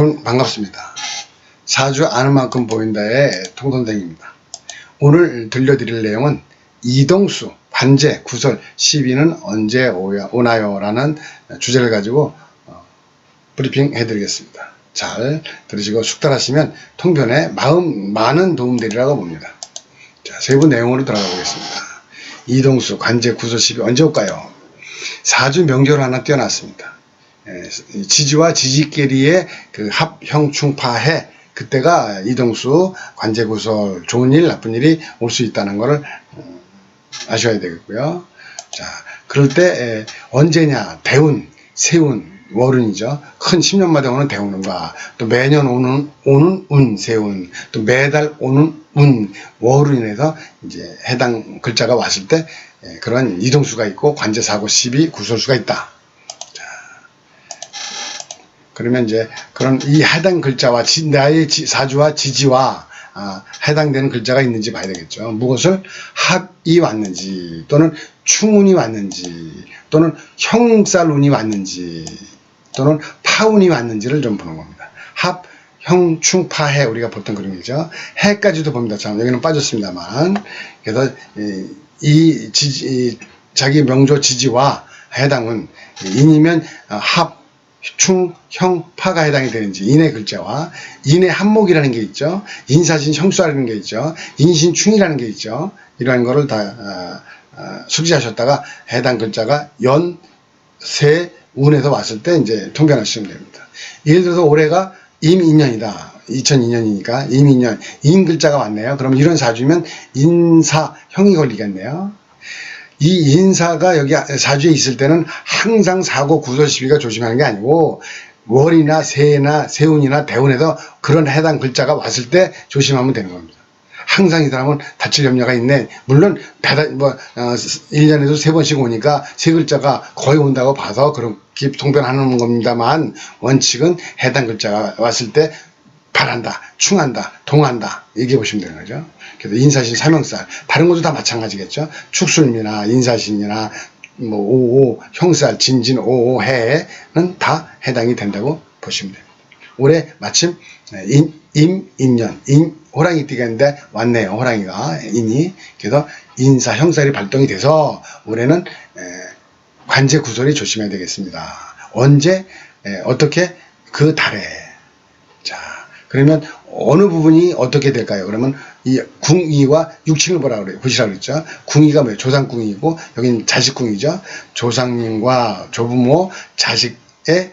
여러분 반갑습니다. 사주 아는 만큼 보인다의 통선생입니다. 오늘 들려드릴 내용은 이동수, 관제, 구설, 시비는 언제 오나요? 라는 주제를 가지고 어, 브리핑 해드리겠습니다. 잘 들으시고 숙달하시면 통변에 마음 많은 도움되리라고 봅니다. 자, 세부 내용으로 들어가 보겠습니다. 이동수, 관제, 구설, 시비 언제 올까요? 사주 명절 하나 띄어놨습니다. 예, 지지와 지지끼리의 그 합형충파해 그때가 이동수 관제구설 좋은 일 나쁜 일이 올 수 있다는 것을 어, 아셔야 되겠고요. 자 그럴 때 에, 언제냐 대운 세운 월운이죠. 큰 10년마다 오는 대운과 또 매년 오는 오는 운 세운 또 매달 오는 운 인해서 이제 해당 글자가 왔을 때 에, 그런 이동수가 있고 관제사고 시비 구설수가 있다. 그러면 이제 그런 이 해당 글자와 지, 나의 지- 사주와 지지와 아, 해당되는 글자가 있는지 봐야 되겠죠. 무엇을 합이 왔는지 또는 충운이 왔는지 또는 형살운이 왔는지 또는 파운이 왔는지를 좀 보는 겁니다. 합, 형, 충, 파 해 우리가 보통 그런 거죠. 해까지도 봅니다. 참 여기는 빠졌습니다만 그래서 이, 이 지지 이 자기 명조 지지와 해당은 인이면 어, 합 충, 형, 파가 해당이 되는지 인의 글자와 인의 한목이라는 게 있죠. 인사신 형수라는 게 있죠. 인신 충이라는 게 있죠. 이러한 거를 다 어, 어, 숙지하셨다가 해당 글자가 연, 세, 운에서 왔을 때 이제 통변하시면 됩니다. 예를 들어서 올해가 임인년이다. 2002년이니까 임인년, 인 글자가 왔네요. 그럼 이런 사주면 인사, 형이 걸리겠네요. 이 인사가 여기 사주에 있을 때는 항상 사고 구설 시비가 조심하는 게 아니고 월이나 새나 세운이나 대운에서 그런 해당 글자가 왔을 때 조심하면 되는 겁니다. 항상 이 사람은 다칠 염려가 있네. 물론 배다 뭐 어, 1년에도 세 번씩 오니까 세 글자가 거의 온다고 봐서 그렇게 통변하는 겁니다만 원칙은 해당 글자가 왔을 때 바란다, 충한다, 동한다 얘기해 보시면 되는 거죠. 그래서 인사신 삼형살 다른 것도 다 마찬가지겠죠. 축술미나 인사신이나 뭐 오오 형살 진진 오오 해는 다 해당이 된다고 보시면 됩니다. 올해 마침 인, 임, 인년, 인, 호랑이 띠가 있는데 왔네요. 호랑이가 인이 그래서 인사 형살이 발동이 돼서 올해는 에, 관제 구설이 조심해야 되겠습니다. 언제 에, 어떻게 그 달에 자, 그러면 어느 부분이 어떻게 될까요? 그러면 이 궁이와 육친을 보라 그래요. 보시라 그랬죠. 궁이가 뭐예요? 조상궁이고 여기는 자식궁이죠. 조상님과 조부모, 자식의 에,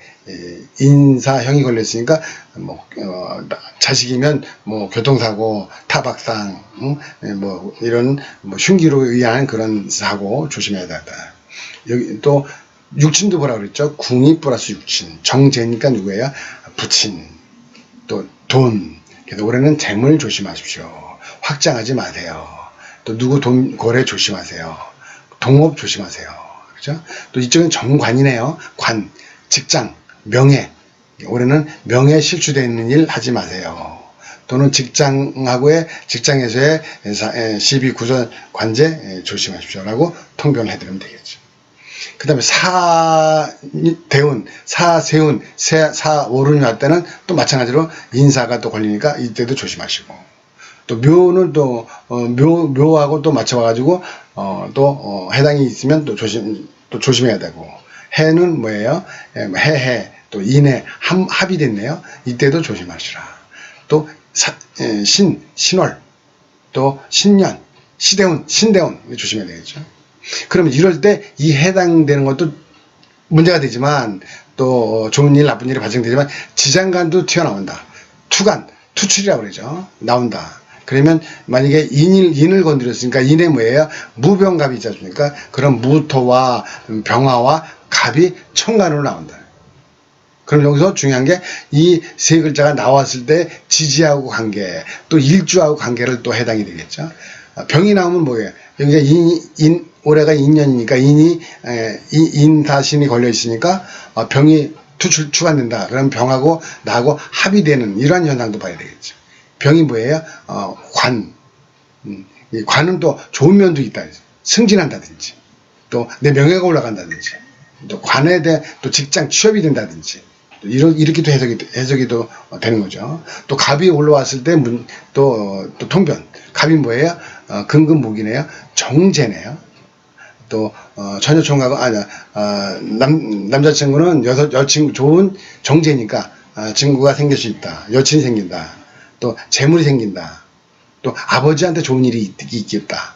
인사형이 걸렸으니까 뭐 어, 자식이면 뭐 교통사고, 타박상, 응? 에, 뭐 이런 뭐 흉기로 의한 그런 사고 조심해야 된다. 여기 또 육친도 보라 그랬죠. 궁이 플러스 육친. 정제니까 누구예요? 부친. 또 돈. 그래서 올해는 재물 조심하십시오. 확장하지 마세요. 또 누구 돈 거래 조심하세요. 동업 조심하세요. 그죠? 또 이쪽은 정관이네요. 관, 직장, 명예. 올해는 명예 실추되어 있는 일 하지 마세요. 또는 직장하고의 직장에서의 시비 구전 관제 에, 조심하십시오라고 통변을 해드리면 되겠죠. 그 다음에 사, 대운, 사, 세운, 세, 사, 오른이 할 때는 또 마찬가지로 인사가 또 걸리니까 이때도 조심하시고. 또 묘는 또, 어, 묘, 묘하고 또 맞춰가지고, 어, 또, 어, 해당이 있으면 또 조심, 또 조심해야 되고. 해는 뭐예요? 예, 뭐 해, 해, 또 인해, 함, 합이 됐네요. 이때도 조심하시라. 또, 사, 예, 신, 신월, 또 신년, 시대운, 신대운, 조심해야 되겠죠. 그러면 이럴 때 이 해당되는 것도 문제가 되지만 또 좋은 일 나쁜 일이 발생되지만 지장간도 튀어나온다. 투간, 투출이라고 그러죠. 나온다. 그러면 만약에 인일, 인을 건드렸으니까 인의 뭐예요? 무병갑이 있지 않습니까? 그런 무토와 병화와 갑이 천간으로 나온다. 그럼 여기서 중요한 게 이 세 글자가 나왔을 때 지지하고 관계, 또 일주하고 관계를 또 해당이 되겠죠. 아, 병이 나오면 뭐예요? 여기가 인, 인, 올해가 인년이니까 인이, 에, 인, 인 다신이 걸려 있으니까 어, 병이 투출, 추가된다. 그럼 병하고 나하고 합이 되는 이러한 현상도 봐야 되겠죠. 병이 뭐예요? 어, 관. 음, 이 관은 또 좋은 면도 있다. 승진한다든지, 또 내 명예가 올라간다든지, 또 관에 대해 또 직장 취업이 된다든지, 또 이러, 이렇게도 해석이, 해석이 또 되는 거죠. 또 갑이 올라왔을 때 문, 또, 또 통변. 갑이 뭐예요? 어, 근근목이네요. 정제네요. 또, 어, 처녀총각은, 아니, 어, 남, 남자친구는 여섯, 여친구 좋은 정제니까, 아, 친구가 생길 수 있다. 여친이 생긴다. 또, 재물이 생긴다. 또, 아버지한테 좋은 일이 있, 있겠다.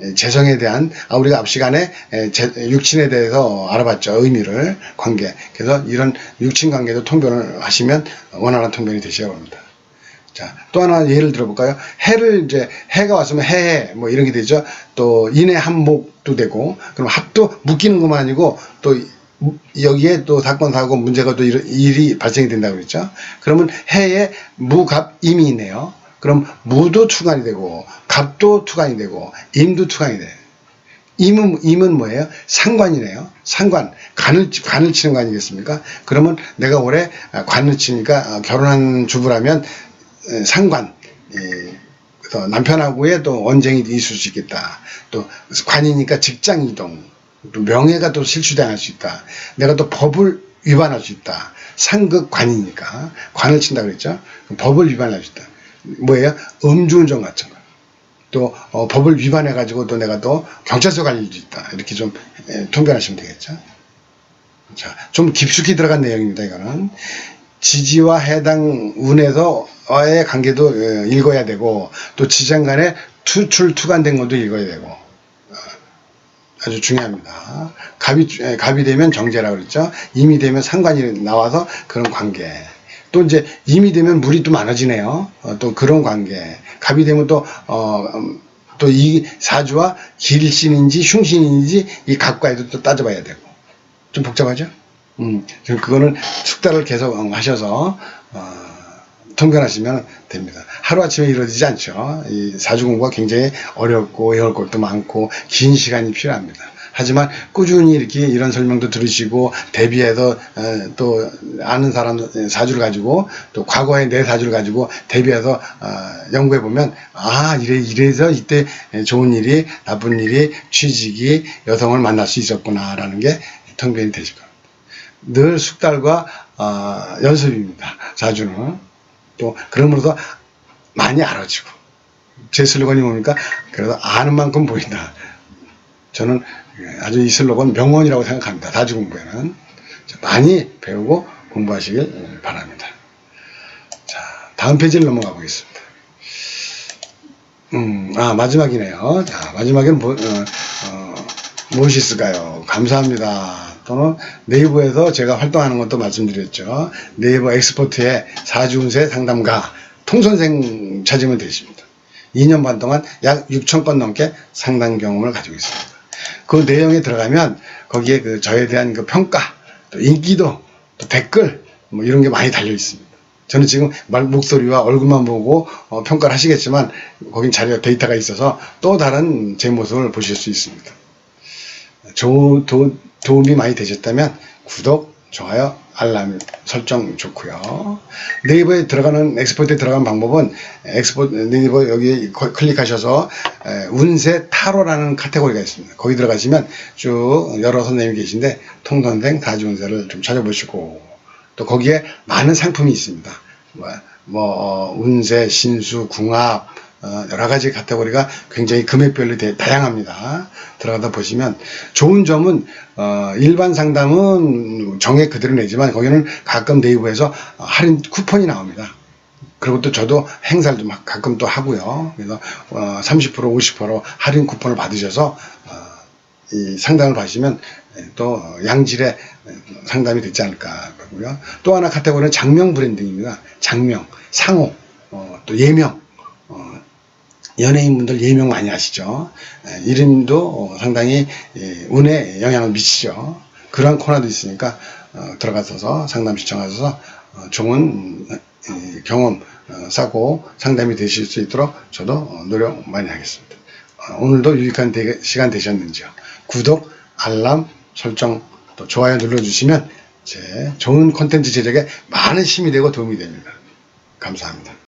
예, 재성에 대한 아 우리가 앞 시간에 에, 제- 육친에 대해서 알아봤죠 의미를 관계 그래서 이런 육친 관계도 통변을 하시면 원활한 통변이 되시라고 합니다. 자, 또 하나 예를 들어볼까요? 해를 이제 해가 왔으면 해해 뭐 이런 게 되죠. 또 인해 한목도 되고 그럼 합도 묶이는 것만 아니고 또 여기에 또 사건 사고 문제가 또 일- 일이 발생이 된다고 그랬죠. 그러면 해에 무갑 임이 있네요. 그럼 무도 투간이 되고 갑도 투간이 되고 임도 투간이 돼. 임은 임은 뭐예요? 상관이네요. 상관 간을 간을 치는 거 아니겠습니까? 그러면 내가 올해 아, 관을 치니까 아, 결혼한 주부라면 에, 상관 예, 그래서 남편하고의 또 언쟁이 있을 수 있겠다. 또 관이니까 직장 이동, 또 명예가 또 실추당할 수 있다. 내가 또 법을 위반할 수 있다. 상극 관이니까 관을 친다 그랬죠. 법을 위반할 수 있다. 뭐예요? 음주운전 같은 거. 또 어, 법을 위반해 가지고 또 내가 또 경찰서 갈 일도 있다. 이렇게 좀 에, 통변하시면 되겠죠. 자, 좀 깊숙이 들어간 내용입니다. 이거는 지지와 해당 운에서 의 관계도 어, 읽어야 되고 또 지장 간에 투출 투간된 것도 읽어야 되고 어, 아주 중요합니다. 갑이 에, 갑이 되면 정제라 그랬죠. 임이 되면 상관이 나와서 그런 관계. 또 이제 임이 되면 물이 또 많아지네요. 어, 또 그런 관계. 갑이 되면 또 어, 또 이 사주와 길신인지 흉신인지 이 갑과에도 또 따져봐야 되고 좀 복잡하죠? 음, 그거는 숙달을 계속 어, 하셔서 어, 통변하시면 됩니다. 하루아침에 이루어지지 않죠. 이 사주 공부가 굉장히 어렵고 외울 것도 많고 긴 시간이 필요합니다. 하지만 꾸준히 이렇게 이런 설명도 들으시고 대비해서 어, 또 아는 사람 사주를 가지고 또 과거의 내 사주를 가지고 대비해서 어, 연구해 보면 아 이래 이래서 이때 좋은 일이 나쁜 일이 취직이 여성을 만날 수 있었구나라는 게 통변이 되실 겁니다. 늘 숙달과 어, 연습입니다. 사주는 또 그러므로서 많이 알아지고 제 슬로건이 뭡니까? 그래도 아는 만큼 보인다. 저는 아주 이 슬로건 명언이라고 생각합니다. 다주 공부에는 자, 많이 배우고 공부하시길 바랍니다. 자, 다음 페이지를 넘어가 보겠습니다. 음, 아 마지막이네요. 자, 마지막에는 뭐, 어, 어, 무엇이 있을까요? 감사합니다. 또는 네이버에서 제가 활동하는 것도 말씀드렸죠. 네이버 엑스포트의 사주운세 상담가 통선생 찾으면 되십니다. 2년 반 동안 약 6천 건 넘게 상담 경험을 가지고 있습니다. 그 내용에 들어가면 거기에 그 저에 대한 그 평가, 또 인기도, 또 댓글 뭐 이런 게 많이 달려 있습니다. 저는 지금 말 목소리와 얼굴만 보고 어, 평가를 하시겠지만 거긴 자료 데이터가 있어서 또 다른 제 모습을 보실 수 있습니다. 조, 도, 도움이 많이 되셨다면 구독, 좋아요, 알람 설정 좋고요. 네이버에 들어가는 엑스포트에 들어가는 방법은 엑스포 네이버 여기 거- 클릭하셔서 에, 운세 타로라는 카테고리가 있습니다. 거기 들어가시면 쭉 여러 선생님이 계신데 통선생 다주운세를 좀 찾아보시고 또 거기에 많은 상품이 있습니다. 뭐, 뭐 어, 운세, 신수, 궁합 어, 여러 가지 카테고리가 굉장히 금액별로 대- 다양합니다. 들어가다 보시면 좋은 점은 어, 일반 상담은 정액 그대로 내지만 거기는 가끔 네이버에서 어, 할인 쿠폰이 나옵니다. 그리고 또 저도 행사를 좀 가끔 또 하고요. 그래서 어, 30% 50% 할인 쿠폰을 받으셔서 어, 이 상담을 받으시면 또 양질의 상담이 되지 않을까 그러고요. 또 하나 카테고리는 장명 브랜딩입니다. 장명, 상호, 어, 또 예명, 어, 연예인분들 예명 많이 하시죠. 에, 이름도 어, 상당히 예, 운에 영향을 미치죠. 그런 코너도 있으니까 어, 들어가셔서 상담 시청하셔서 어, 좋은 어, 이 경험 어, 쌓고 상담이 되실 수 있도록 저도 어, 노력 많이 하겠습니다. 어, 오늘도 유익한 대- 시간 되셨는지요? 구독, 알람, 설정, 또 좋아요 눌러주시면 제 좋은 콘텐츠 제작에 많은 힘이 되고 도움이 됩니다. 감사합니다.